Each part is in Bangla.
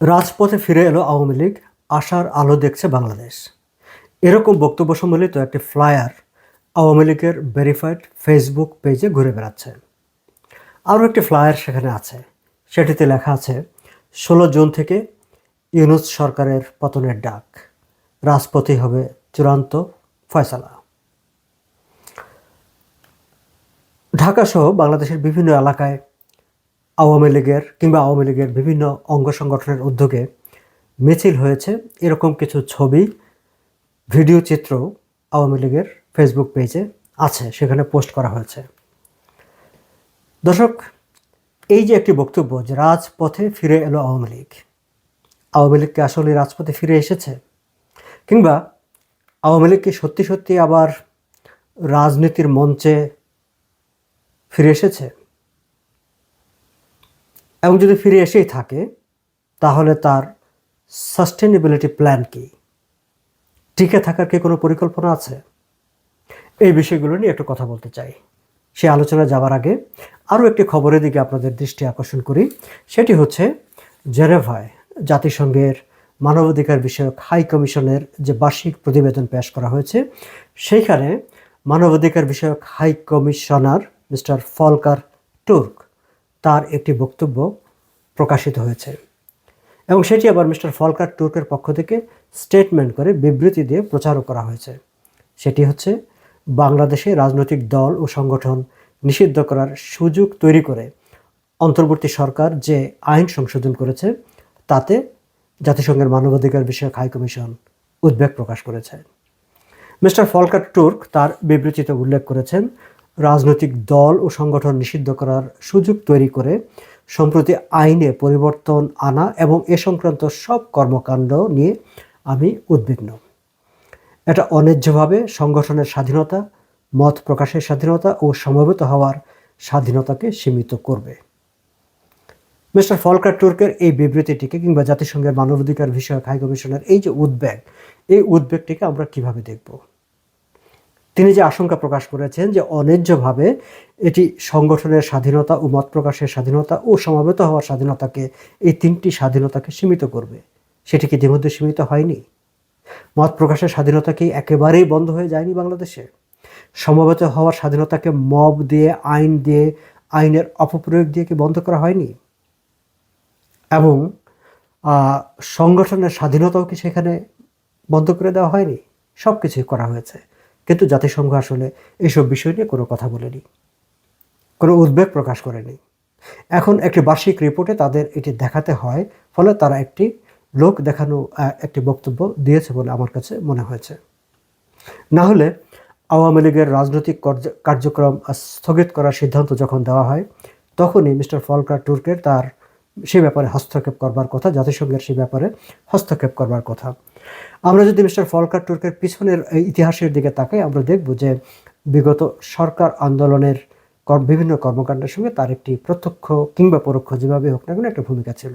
রাজপথে ফিরে এলো আওয়ামী লীগ, আশার আলো দেখছে বাংলাদেশ। এরকম বক্তব্য সম্বলিত একটি ফ্লায়ার আওয়ামী লীগের ভেরিফাইড ফেসবুক পেজে ঘুরে বেড়াচ্ছে। আরও একটি ফ্লায়ার সেখানে আছে। সেটিতে লেখা আছে, ষোলো জুন থেকে ইউনুস সরকারের পতনের ডাক। রাজপথেই হবে চূড়ান্ত ফয়সালা। ঢাকাসহ বাংলাদেশের বিভিন্ন এলাকায় আওয়ামী লীগের কিংবা আওয়ামী লীগের বিভিন্ন অঙ্গ সংগঠনের উদ্যোগে মিছিল হয়েছে। এরকম কিছু ছবি, ভিডিও চিত্র আওয়ামী লীগের ফেসবুক পেজে আছে, সেখানে পোস্ট করা হয়েছে। দর্শক, এই যে একটি বক্তব্য যে রাজপথে ফিরে এলো আওয়ামী লীগ, আওয়ামী লীগকে আসলে রাজপথে ফিরে এসেছে? কিংবা আওয়ামী লীগ কি সত্যি সত্যি আবার রাজনীতির মঞ্চে ফিরে এসেছে? এবং যদি ফিরে এসেই থাকে, তাহলে তার সাস্টেনেবিলিটি প্ল্যান কি? টিকে থাকার কি কোনো পরিকল্পনা আছে? এই বিষয়গুলো নিয়ে একটু কথা বলতে চাই। সে আলোচনা যাওয়ার আগে আরও একটি খবরের দিকে আপনাদের দৃষ্টি আকর্ষণ করি। সেটি হচ্ছে জেনেভায় জাতিসংঘের মানবাধিকার বিষয়ক হাই কমিশনের যে বার্ষিক প্রতিবেদন পেশ করা হয়েছে, সেইখানে মানবাধিকার বিষয়ক high commissioner mister Volker Turk তার একটি বক্তব্য প্রকাশিত হয়েছে। এবং সেটি আবার মিস্টার ফলকার টুর্কের পক্ষ থেকে স্টেটমেন্ট করে বিবৃতি দিয়ে প্রচারও করা হয়েছে। সেটি হচ্ছে, বাংলাদেশে রাজনৈতিক দল ও সংগঠন নিষিদ্ধ করার সুযোগ তৈরি করে অন্তর্বর্তী সরকার যে আইন সংশোধন করেছে, তাতে জাতিসংঘের মানবাধিকার বিষয়ক হাই কমিশন উদ্বেগ প্রকাশ করেছে। মিস্টার ফলকার টুর্ক তার বিবৃতিতে উল্লেখ করেছেন রাজনৈতিক দল ও সংগঠন নিষিদ্ধ করার সুযোগ তৈরি করে সম্প্রতি আইনে পরিবর্তন আনা এবং এ সংক্রান্ত সব কর্মকাণ্ড নিয়ে আমি উদ্বিগ্ন। এটা অন্যায্যভাবে সংগঠনের স্বাধীনতা, মত প্রকাশের স্বাধীনতা ও সমবেত হওয়ার স্বাধীনতাকে সীমিত করবে। মিস্টার ফলকার টুর্কের এই বিবৃতিটিকে কিংবা জাতিসংঘের মানবাধিকার বিষয়ক হাই কমিশনের এই যে উদ্বেগ, এই উদ্বেগটিকে আমরা কীভাবে দেখব? তিনি যে আশঙ্কা প্রকাশ করেছেন যে অন্যায্যভাবে এটি সংগঠনের স্বাধীনতা ও মত প্রকাশের স্বাধীনতা ও সমাবেত হওয়ার স্বাধীনতাকে এই তিনটি স্বাধীনতাকে সীমিত করবে, সেটি কি ইতিমধ্যে সীমিত হয়নি? মত প্রকাশের স্বাধীনতা কি একেবারেই বন্ধ হয়ে যায়নি বাংলাদেশে? সমবেত হওয়ার স্বাধীনতাকে মব দিয়ে, আইন দিয়ে, আইনের অপপ্রয়োগ দিয়ে কি বন্ধ করা হয়নি? এবং সংগঠনের স্বাধীনতাও কি সেখানে বন্ধ করে দেওয়া হয়নি? সব কিছুই করা হয়েছে। কিন্তু জাতিসংঘ আসলে এইসব বিষয় নিয়ে কোনো কথা বলেনি। কোনো উদ্বেগ প্রকাশ করেনি। এখন একটি বার্ষিক রিপোর্টে তাদের এটি দেখাতে হয়, ফলে তারা একটি লোক দেখানো একটি বক্তব্য দিয়েছে বলে আমার কাছে মনে হয়েছে। না হলে আওয়ামী লীগের রাজনৈতিক কার্যক্রম স্থগিত করার সিদ্ধান্ত যখন দেওয়া হয়, তখনই মিস্টার ফলকার টুর্কের তার সে ব্যাপারে হস্তক্ষেপ করবার কথা, জাতিসংঘের সে ব্যাপারে হস্তক্ষেপ করবার কথা। আমরা যদি মিস্টার ফলকার টুর্কের পিছনের ইতিহাসের দিকে তাকাই, আমরা দেখব যে বিগত সরকার আন্দোলনের বিভিন্ন কর্মকাণ্ডের সঙ্গে তার একটি প্রত্যক্ষ কিংবা পরোক্ষ যেভাবে হোক না কেন একটা ভূমিকা ছিল।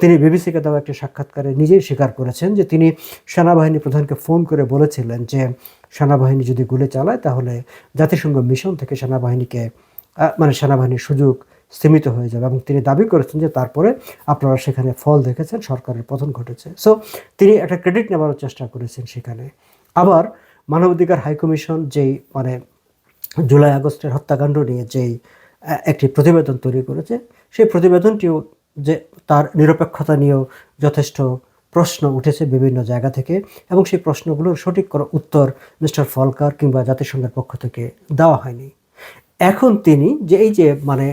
তিনি বিবিসিকে দেওয়া একটি সাক্ষাৎকারে নিজেই স্বীকার করেছেন যে তিনি সেনাবাহিনী প্রধানকে ফোন করে বলেছিলেন যে সেনাবাহিনী যদি গুলি চালায় তাহলে জাতিসংঘ মিশন থেকে সেনাবাহিনীকে মানে সেনাবাহিনীর সুযোগ সীমিত হয়ে যাবে এবং তিনি দাবি করেছেন যে তারপরে আপনারা সেখানে ফল দেখেছেন, সরকারের পতন ঘটেছে। সো তিনি একটা ক্রেডিট নেওয়ারও চেষ্টা করেছেন সেখানে। আবার মানবাধিকার হাইকমিশন যেই মানে জুলাই আগস্টের হত্যাকাণ্ড নিয়ে যেই একটি প্রতিবেদন তৈরি করেছে, সেই প্রতিবেদনটিও যে তার নিরপেক্ষতা নিয়েও যথেষ্ট প্রশ্ন উঠেছে বিভিন্ন জায়গা থেকে এবং সেই প্রশ্নগুলোর সঠিক উত্তর মিস্টার ফলকার কিংবা জাতিসংঘের পক্ষ থেকে দেওয়া হয়নি। এখন তিনি যে এই যে মানে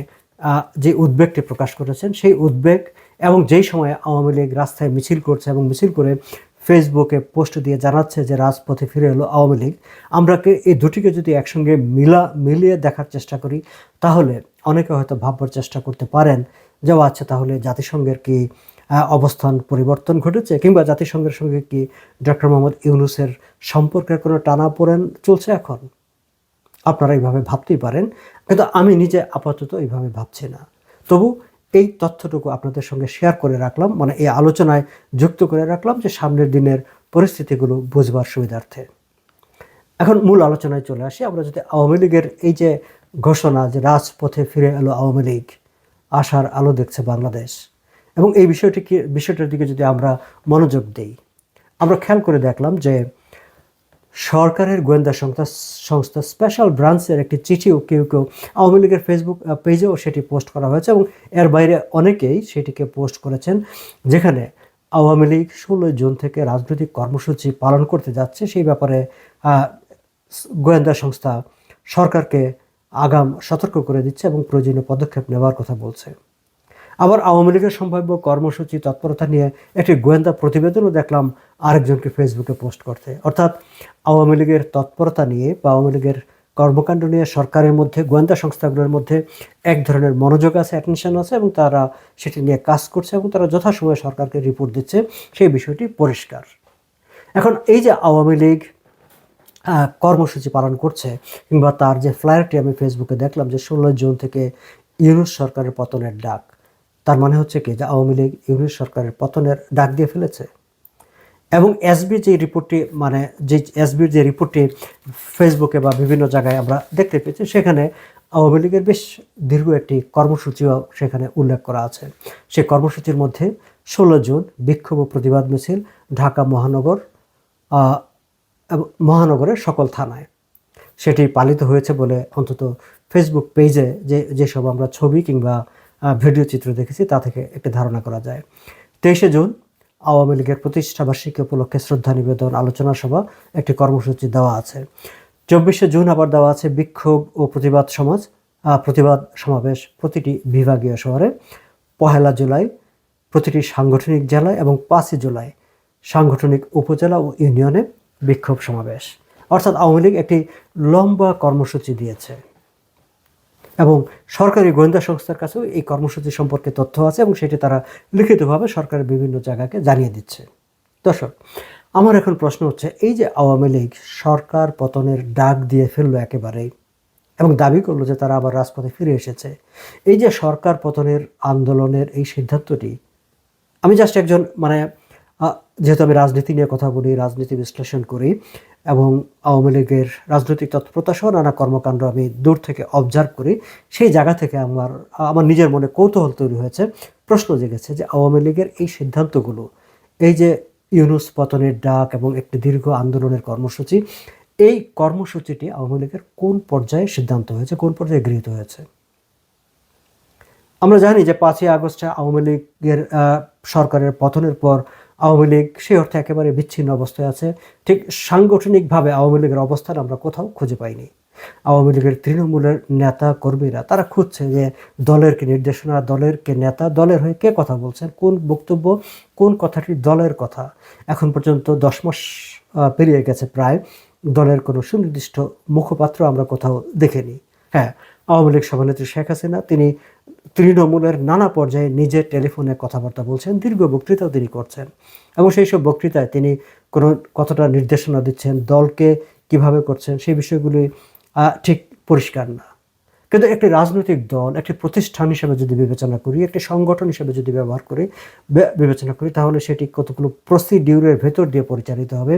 যে উদ্বেগটি প্রকাশ করেছেন, সেই উদ্বেগ এবং যেই সময়ে আওয়ামী লীগ রাস্তায় মিছিল করছে এবং মিছিল করে ফেসবুকে পোস্ট দিয়ে জানাচ্ছে যে রাজপথে ফিরে এলো আওয়ামী লীগ, আমরা কি, এই দুটিকে যদি একসঙ্গে মিলা, মিলিয়ে দেখার চেষ্টা করি, তাহলে অনেকে হয়তো ভাববার চেষ্টা করতে পারেন যে আচ্ছা তাহলে জাতিসংঘের কি অবস্থান পরিবর্তন ঘটেছে? কিংবা জাতিসংঘের সঙ্গে কি ডক্টর মোহাম্মদ ইউনুসের সম্পর্কের কোনো টানাপোড়েন চলছে এখন? আপনারা এইভাবে ভাবতেই পারেন, কিন্তু আমি নিজে আপাতত এইভাবে ভাবছি না। তবু এই তথ্যটুকু আপনাদের সঙ্গে শেয়ার করে রাখলাম মানে এই আলোচনায় যুক্ত করে রাখলাম যে সামনের দিনের পরিস্থিতিগুলো বুঝবার সুবিধার্থে। এখন মূল আলোচনায় চলে আসি, আমরা যদি আওয়ামী লীগের এই যে ঘোষণা যে রাজপথে ফিরে এলো আওয়ামী লীগ, আশার আলো দেখছে বাংলাদেশ। এবং এই বিষয়টিকে বিষয়টার দিকে যদি আমরা মনোযোগ দিই, আমরা খেয়াল করে দেখলাম যে সরকারের গোয়েন্দা সংস্থা সংস্থা স্পেশাল ব্রাঞ্চের একটি চিঠিও কেউ কেউ আওয়ামী লীগের ফেসবুক পেজেও সেটি পোস্ট করা হয়েছে এবং এর বাইরে অনেকেই সেটিকে পোস্ট করেছেন যেখানে আওয়ামী লীগ ষোলোই জুন থেকে রাজনৈতিক কর্মসূচি পালন করতে যাচ্ছে। সেই ব্যাপারে গোয়েন্দা সংস্থা সরকারকে আগাম সতর্ক করে দিচ্ছে এবং প্রয়োজনীয় পদক্ষেপ নেওয়ার কথা বলছে। আবার আওয়ামী লীগের সম্ভাব্য কর্মসূচি তৎপরতা নিয়ে একটি গোয়েন্দা প্রতিবেদনও দেখলাম আরেকজনকে ফেসবুকে পোস্ট করতে। অর্থাৎ আওয়ামী লীগের তৎপরতা নিয়ে বা আওয়ামী লীগের কর্মকাণ্ড নিয়ে সরকারের মধ্যে, গোয়েন্দা সংস্থাগুলোর মধ্যে এক ধরনের মনোযোগ আছে অ্যাটেনশন আছে এবং তারা সেটি নিয়ে কাজ করছে এবং তারা যথাসময়ে সরকারকে রিপোর্ট দিচ্ছে। সেই বিষয়টি পরিষ্কার। এখন এই যে আওয়ামী লীগ কর্মসূচি পালন করছে কিংবা তার যে ফ্লায়ারটি আমি ফেসবুকে দেখলাম যে ষোলোই জুন থেকে ইউনুস সরকারের পতনের ডাক তার মানে হচ্ছে কি যে আওয়ামী লীগ, ইউনুস সরকারের পতনের ডাক দিয়ে ফেলেছে। এবং এসবি যে রিপোর্টটি মানে যে এসবির যে রিপোর্টটি ফেসবুকে বা বিভিন্ন জায়গায় আমরা দেখতে পেয়েছি, সেখানে আওয়ামী লীগের বেশ দীর্ঘ একটি কর্মসূচিও সেখানে উল্লেখ করা আছে। সেই কর্মসূচির মধ্যে ষোলো জুন বিক্ষোভ প্রতিবাদ মিছিল ঢাকা মহানগর মহানগরের সকল থানায়। সেটি পালিত হয়েছে বলে অন্তত ফেসবুক পেজে যে, যেসব আমরা ছবি কিংবা ভিডিও চিত্র দেখেছি, তা থেকে একটি ধারণা করা যায়। তেইশে জুন, আওয়ামী লীগের প্রতিষ্ঠাবার্ষিকী উপলক্ষে শ্রদ্ধা নিবেদন আলোচনা সভা একটি কর্মসূচি দেওয়া আছে। চব্বিশে জুন আবার দেওয়া আছে বিক্ষোভ ও প্রতিবাদ সমাজ প্রতিবাদ সমাবেশ প্রতিটি বিভাগীয় শহরে। পহেলা জুলাই, প্রতিটি সাংগঠনিক জেলায় এবং পাঁচই জুলাই, সাংগঠনিক উপজেলা ও ইউনিয়নে বিক্ষোভ সমাবেশ। অর্থাৎ আওয়ামী লীগ একটি লম্বা কর্মসূচি দিয়েছে। এবং সরকারি গোয়েন্দা সংস্থার কাছেও এই কর্মসূচি সম্পর্কে তথ্য আছে এবং সেটি তারা লিখিতভাবে সরকারের বিভিন্ন জায়গাকে জানিয়ে দিচ্ছে। দর্শক, আমার এখন প্রশ্ন হচ্ছে, এই যে আওয়ামী লীগ সরকার পতনের ডাক দিয়ে ফেলল একেবারেই এবং দাবি করল যে তারা আবার রাজপথে ফিরে এসেছে, এই যে সরকার পতনের আন্দোলনের এই সিদ্ধান্তটি, আমি জাস্ট একজন মানে যেহেতু আমি রাজনীতি নিয়ে কথা বলি, রাজনীতি বিশ্লেষণ করি এবং আওয়ামী লীগের রাজনৈতিক তৎপরতা সহ নানা কর্মকাণ্ড আমি দূর থেকে অবজার্ভ করি, সেই জায়গা থেকে আমার আমার নিজের মনে কৌতূহল তৈরি হয়েছে। প্রশ্ন জেগেছে যে আওয়ামী লীগের এই সিদ্ধান্তগুলো, এই যে ইউনুস পতনের ডাক এবং একটি দীর্ঘ আন্দোলনের কর্মসূচি, এই কর্মসূচিটি আওয়ামী লীগের কোন পর্যায়ে সিদ্ধান্ত হয়েছে, কোন পর্যায়ে গৃহীত হয়েছে? আমরা জানি যে পাঁচই আগস্টে আওয়ামী লীগের সরকারের পতনের পর আওয়ামী লীগ সে অর্থে একেবারে বিচ্ছিন্ন অবস্থায় আছে। ঠিক সাংগঠনিকভাবে আওয়ামী লীগের অবস্থান আমরা কোথাও খুঁজে পাইনি। আওয়ামী লীগের তৃণমূলের নেতা কর্মীরা, তারা খুঁজছে যে দলের কে নির্দেশনা, দলের কে নেতা, দলের হয়ে কে কথা বলছেন, কোন বক্তব্য, কোন কথাটি দলের কথা। এখন পর্যন্ত দশ মাস পেরিয়ে গেছে প্রায়। দলের কোনো সুনির্দিষ্ট মুখপাত্র আমরা কোথাও দেখিনি। হ্যাঁ আওয়ামী লীগ সভানেত্রী শেখ হাসিনা, তিনি তৃণমূলের নানা পর্যায়ে নিজের টেলিফোনে কথাবার্তা বলছেন, দীর্ঘ বক্তৃতাও তিনি করছেন এবং সেই সব বক্তৃতায় তিনি কোনো কতটা নির্দেশনা দিচ্ছেন, দলকে কীভাবে করছেন, সেই বিষয়গুলি ঠিক পরিষ্কার না। কিন্তু একটি রাজনৈতিক দল, একটি প্রতিষ্ঠান হিসেবে যদি বিবেচনা করি, একটি সংগঠন হিসেবে যদি ব্যবহার করি বিবেচনা করি, তাহলে সেটি কতগুলো প্রসিডিউরের ভেতর দিয়ে পরিচালিত হবে,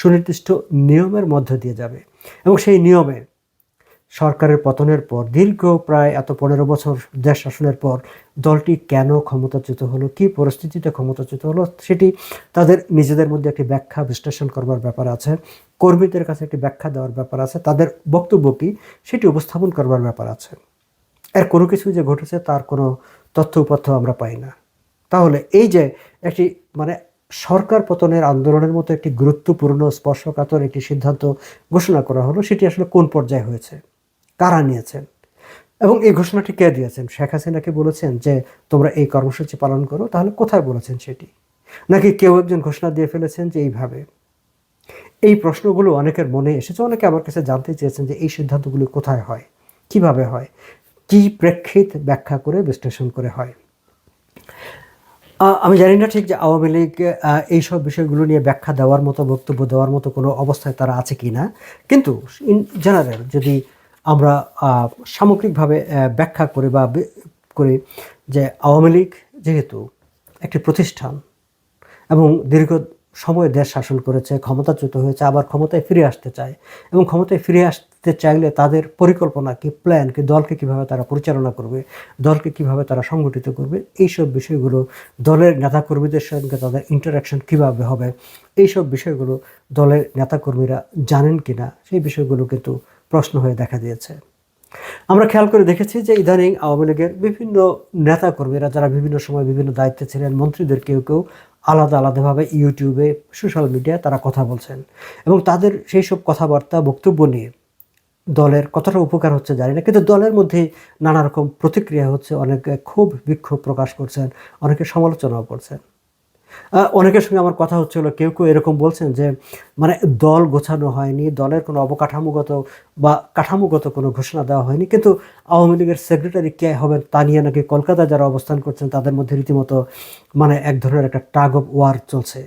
সুনির্দিষ্ট নিয়মের মধ্য দিয়ে যাবে এবং সেই নিয়মে সরকারের পতনের পর, দীর্ঘ প্রায় এত পনেরো বছর দেশ শাসনের পর দলটি কেন ক্ষমতাচ্যুত হলো, কী পরিস্থিতিতে ক্ষমতাচ্যুত হলো, সেটি তাদের নিজেদের মধ্যে একটি ব্যাখ্যা বিশ্লেষণ করবার ব্যাপার আছে, কর্মীদের কাছে একটি ব্যাখ্যা দেওয়ার ব্যাপার আছে, তাদের বক্তব্য কী, সেটি উপস্থাপন করবার ব্যাপার আছে। এর কোনো কিছু যে ঘটেছে তার কোনো তথ্য উপাত্য আমরা পাই না। তাহলে এই যে একটি মানে সরকার পতনের আন্দোলনের মতো একটি গুরুত্বপূর্ণ স্পর্শকাতর একটি সিদ্ধান্ত ঘোষণা করা হলো, সেটি আসলে কোন পর্যায়ে হয়েছে? কারা নিয়েছেন? এবং এই ঘোষণাটি কে দিয়েছেন? শেখ হাসিনাকে বলেছেন যে তোমরা এই কর্মসূচি পালন করো? তাহলে কোথায় বলেছেন সেটি? নাকি কেউ একজন ঘোষণা দিয়ে ফেলেছেন যে এইভাবে? এই প্রশ্নগুলো অনেকের মনে এসেছে, অনেকে আমার কাছে জানতে চেয়েছেন যে এই সিদ্ধান্তগুলো কোথায় হয়? কীভাবে হয়? কি প্রেক্ষিত ব্যাখ্যা করে বিশ্লেষণ করে হয়? আমি জানি না ঠিক যে আওয়ামী লীগ এইসব বিষয়গুলো নিয়ে ব্যাখ্যা দেওয়ার মতো, বক্তব্য দেওয়ার মতো কোনো অবস্থায় তারা আছে কি না কিন্তু ইন জেনারেল যদি আমরা সামগ্রিকভাবে ব্যাখ্যা করি বা করি যে আওয়ামী লীগ যেহেতু একটি প্রতিষ্ঠান এবং দীর্ঘ সময় দেশ শাসন করেছে, ক্ষমতাচ্যুত হয়েছে, আবার ক্ষমতায় ফিরে আসতে চায় এবং ক্ষমতায় ফিরে আসতে চাইলে তাদের পরিকল্পনা কি প্ল্যান কি, দলকে কীভাবে তারা পরিচালনা করবে, দলকে কীভাবে তারা সংগঠিত করবে, এইসব বিষয়গুলো দলের নেতাকর্মীদের সঙ্গে তাদের ইন্টারাকশন কীভাবে হবে, এইসব বিষয়গুলো দলের নেতাকর্মীরা জানেন কি না সেই বিষয়গুলো কিন্তু প্রশ্ন হয়ে দেখা দিয়েছে। আমরা খেয়াল করে দেখেছি যে ইদানিং আওয়ামী লীগের বিভিন্ন নেতাকর্মীরা যারা বিভিন্ন সময় বিভিন্ন দায়িত্বে ছিলেন, মন্ত্রীদের কেউ কেউ আলাদা আলাদাভাবে ইউটিউবে, সোশ্যাল মিডিয়ায় তারা কথা বলছেন এবং তাদের সেই সব কথাবার্তা, বক্তব্য নিয়ে দলের কতটা উপকার হচ্ছে জানি না, কিন্তু দলের মধ্যে নানা রকম প্রতিক্রিয়া হচ্ছে, অনেকে খুব বিক্ষোভ প্রকাশ করছেন, অনেকে সমালোচনাও করছেন। অনেকের সঙ্গে আমার কথা হচ্ছিল, কেউ কেউ এরকম বলছেন যে মানে দল গোছানো হয়নি, দলের কোনো অবকাঠামোগত বা কাঠামোগত কোনো ঘোষণা দেওয়া হয়নি, কিন্তু আওয়ামী লীগের সেক্রেটারি কে হবেন তা নিয়ে নাকি কলকাতায় যারা অবস্থান করছেন, তাদের মধ্যে রীতিমতো মানে এক ধরনের একটা টাগ অফ ওয়ার চলছে।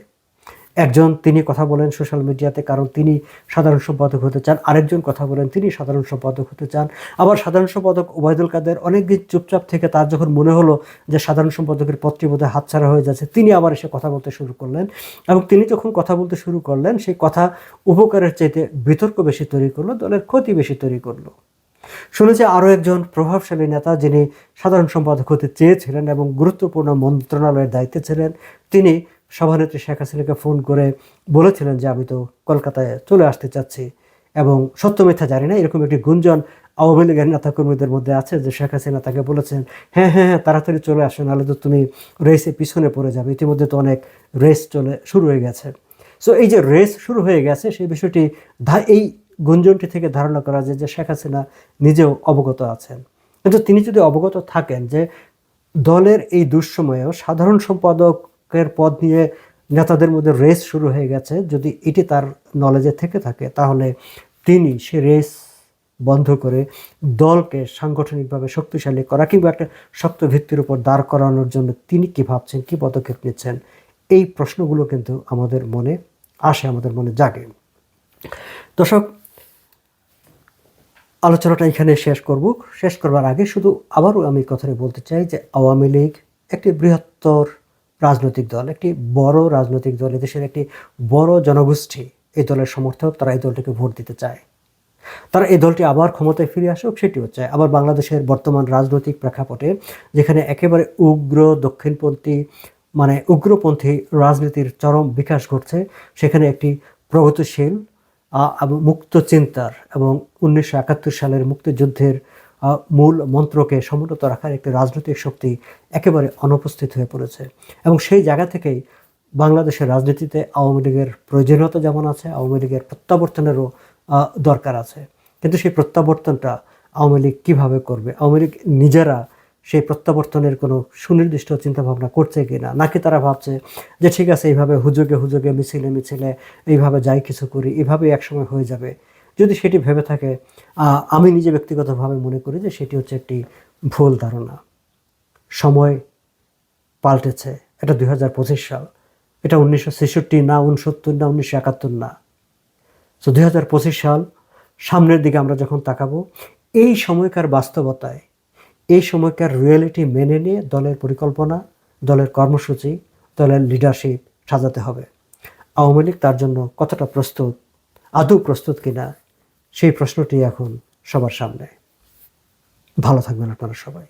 একজন তিনি কথা বলেন সোশ্যাল মিডিয়াতে, কারণ তিনি সাধারণ সম্পাদক হতে চান। আরেকজন কথা বলেন, তিনি সাধারণ সম্পাদক হতে চান। আবার সাধারণ সম্পাদক ওবায়দুল কাদের অনেকদিন চুপচাপ থেকে তার যখন মনে হলো যে সাধারণ সম্পাদকের পদটি বোধহয় হাতছাড়া হয়ে যাচ্ছে, তিনি আবার এসে কথা বলতে শুরু করলেন। এবং তিনি যখন কথা বলতে শুরু করলেন, সেই কথা উপকারের চাইতে বিতর্ক বেশি তৈরি করল, দলের ক্ষতি বেশি তৈরি করল। শুনেছি আরও একজন প্রভাবশালী নেতা যিনি সাধারণ সম্পাদক হতে চেয়েছিলেন এবং গুরুত্বপূর্ণ মন্ত্রণালয়ের দায়িত্বে ছিলেন, তিনি সভানেত্রী শেখ হাসিনাকে ফোন করে বলেছিলেন যে, আমি তো কলকাতায় চলে আসতে চাচ্ছি। এবং সত্য মিথ্যা জানি না, এরকম একটি গুঞ্জন আওয়ামী লীগের নেতাকর্মীদের মধ্যে আছে যে, শেখ হাসিনা তাকে বলেছেন হ্যাঁ হ্যাঁ হ্যাঁ তাড়াতাড়ি চলে আসো, নাহলে তো তুমি রেসে পিছনে পড়ে যাবে। ইতিমধ্যে তো অনেক রেস চলে, শুরু হয়ে গেছে। সো এই যে রেস শুরু হয়ে গেছে, সেই বিষয়টি এই গুঞ্জনটি থেকে ধারণা করা যায় যে, শেখ হাসিনা নিজেও অবগত আছেন। কিন্তু তিনি যদি অবগত থাকেন যে, দলের এই দুঃসময়েও সাধারণ সম্পাদকের পদ নিয়ে নেতাদের মধ্যে রেস শুরু হয়ে গেছে। যদি এটি তার নলেজে থেকে থাকে, তাহলে তিনি সে রেস বন্ধ করে দলকে সাংগঠনিকভাবে শক্তিশালী করা কিংবা একটা শক্ত ভিত্তির উপর দাঁড় করানোর জন্য তিনি কি ভাবছেন, কি পদক্ষেপ নিচ্ছেন, এই প্রশ্নগুলো কিন্তু আমাদের মনে আসে, আমাদের মনে জাগে। দর্শক, আলোচনাটা এখানে শেষ করব। শেষ করবার আগে শুধু আবারও আমি কথাটা বলতে চাই যে আওয়ামী লীগ একটি বৃহত্তর রাজনৈতিক দল, একটি বড় রাজনৈতিক দল, এদেশের একটি বড় জনগোষ্ঠী, এই দলের সমর্থক তারা এই দলটিকে ভোট দিতে চায়। তারা এই দলটি আবার ক্ষমতায় ফিরে আসুক, সেটিও চায়। আবার বাংলাদেশের বর্তমান রাজনৈতিক প্রেক্ষাপটে, যেখানে একেবারে উগ্র দক্ষিণপন্থী মানে উগ্রপন্থী রাজনীতির চরম বিকাশ ঘটছে, সেখানে একটি প্রগতিশীল মুক্ত চিন্তার এবং উনিশশো একাত্তর সালের মুক্তিযুদ্ধের মূল মন্ত্রকে সমুন্নত রাখার একটি রাজনৈতিক শক্তি একেবারে অনুপস্থিত হয়ে পড়েছে। এবং সেই জায়গা থেকেই বাংলাদেশের রাজনীতিতে আওয়ামী লীগের প্রয়োজনীয়তা যেমন আছে, আওয়ামী লীগের প্রত্যাবর্তনেরও দরকার আছে। কিন্তু সেই প্রত্যাবর্তনটা আওয়ামী লীগ কীভাবে করবে? আওয়ামী লীগ নিজেরা সেই প্রত্যাবর্তনের কোনো সুনির্দিষ্ট চিন্তাভাবনা করছে কি না নাকি তারা ভাবছে যে ঠিক আছে, এইভাবে হুজুগে হুজুগে মিছিলে মিছিলে, এইভাবে যাই কিছু করি এভাবেই একসময় হয়ে যাবে? যদি সেটি ভেবে থাকে আমি নিজে ব্যক্তিগতভাবে মনে করি যে সেটি হচ্ছে একটি ভুল ধারণা। সময় পাল্টেছে, এটা দু হাজার পঁচিশ সাল। এটা উনিশশো ছেষট্টি, না উনসত্তর, না উনিশশো একাত্তর, না। তো দুই হাজার পঁচিশ সাল, সামনের দিকে আমরা যখন তাকাবো, এই সময়কার বাস্তবতায়, এই সময়কার রিয়েলিটি মেনে নিয়ে দলের পরিকল্পনা, দলের কর্মসূচি, দলের লিডারশিপ সাজাতে হবে। আওয়ামী লীগ তার জন্য কতটা প্রস্তুত, আদৌ প্রস্তুত কিনা সেই প্রশ্নটি এখন সবার সামনে। ভালো থাকবেন আপনারা সবাই।